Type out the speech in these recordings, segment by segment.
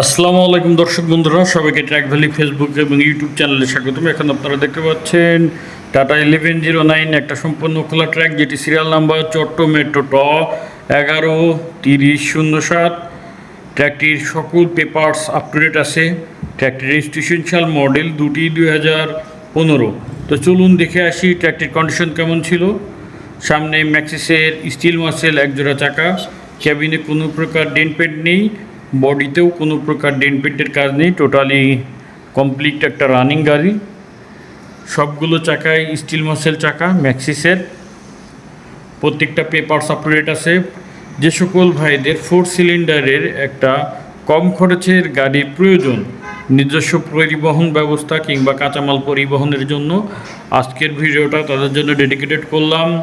আসসালামু আলাইকুম দর্শক বন্ধুরা, সবাইকে ট্র্যাক ভ্যালি ফেসবুক এবং ইউটিউব চ্যানেলে স্বাগতম। এখন আপনারা দেখতে পাচ্ছেন টাটা ইলেভেন জিরো নাইন একটা সম্পূর্ণ খোলা ট্র্যাক যেটি সিরিয়াল নাম্বার চট্ট মেট্রো ট এগারো তিরিশ শূন্য সাত। ট্র্যাকটির সকল পেপার্স আপ টু ডেট আছে। ট্র্যাকটির রেজিস্ট্রেশন সাল মডেল দুটি দুই হাজার পনেরো। তো চলুন দেখে আসি ট্র্যাকটির কন্ডিশন কেমন ছিল। সামনে ম্যাক্সিসের স্টিল মাসেল একজোড়া চাকা। ক্যাবিনে কোনো প্রকার ডেন্ট পেন্ট নেই। বডিতেও কোনো প্রকার ডেন্ট পেন্টের কাজ নেই টোটালি কমপ্লিট একটা রানিং গাড়ি। সবগুলো চাকায় স্টিল মাসেল চাকা ম্যাক্সিসের প্রত্যেকটা পেপার সাপারেট আছে। যে সকল ভাইদের ফোর সিলিন্ডারের একটা কম খরচের গাড়ির প্রয়োজন, নিজস্ব পরিবহন ব্যবস্থা কিংবা কাঁচামাল পরিবহনের জন্য, আজকের ভিডিওটা তাদের জন্য ডেডিকেটেড করলাম।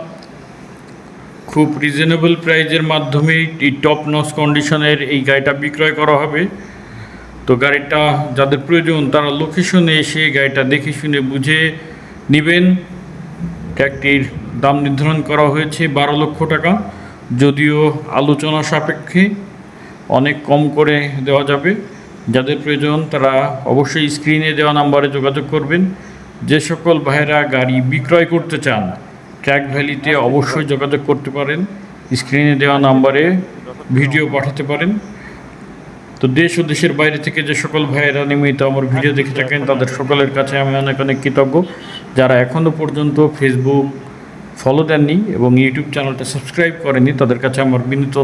খুব রিজনেবল প্রাইজের মাধ্যমে এই টপ নস কন্ডিশনের এই গাড়িটা বিক্রয় করা হবে। তো গাড়িটা যাদের প্রয়োজন, তারা লোকেশনে এসে গাড়িটা দেখে শুনে বুঝে নেবেন। ট্যাগটির দাম নির্ধারণ করা হয়েছে বারো লক্ষ টাকা। যদিও আলোচনা সাপেক্ষে অনেক কম করে দেওয়া যাবে। যাদের প্রয়োজন, তারা অবশ্যই স্ক্রিনে দেওয়া নাম্বারে যোগাযোগ করবেন। যে সকল ভাইয়েরা গাড়ি বিক্রয় করতে চান ট্র্যাক ভ্যালিতে অবশ্যই যোগাযোগ করতে পারেন। স্ক্রিনে দেওয়া নাম্বারে ভিডিও পাঠাতে পারেন। তো দেশ ও দেশের বাইরে থেকে যে সকল ভাইয়েরা নিয়মিত আমার ভিডিও দেখে থাকেন, তাদের সকলের কাছে আমি অনেক অনেক কৃতজ্ঞ। যারা এখনও পর্যন্ত ফেসবুক ফলো দেননি এবং ইউটিউব চ্যানেলটা সাবস্ক্রাইব করেনি তাদের কাছে আমার বিনীত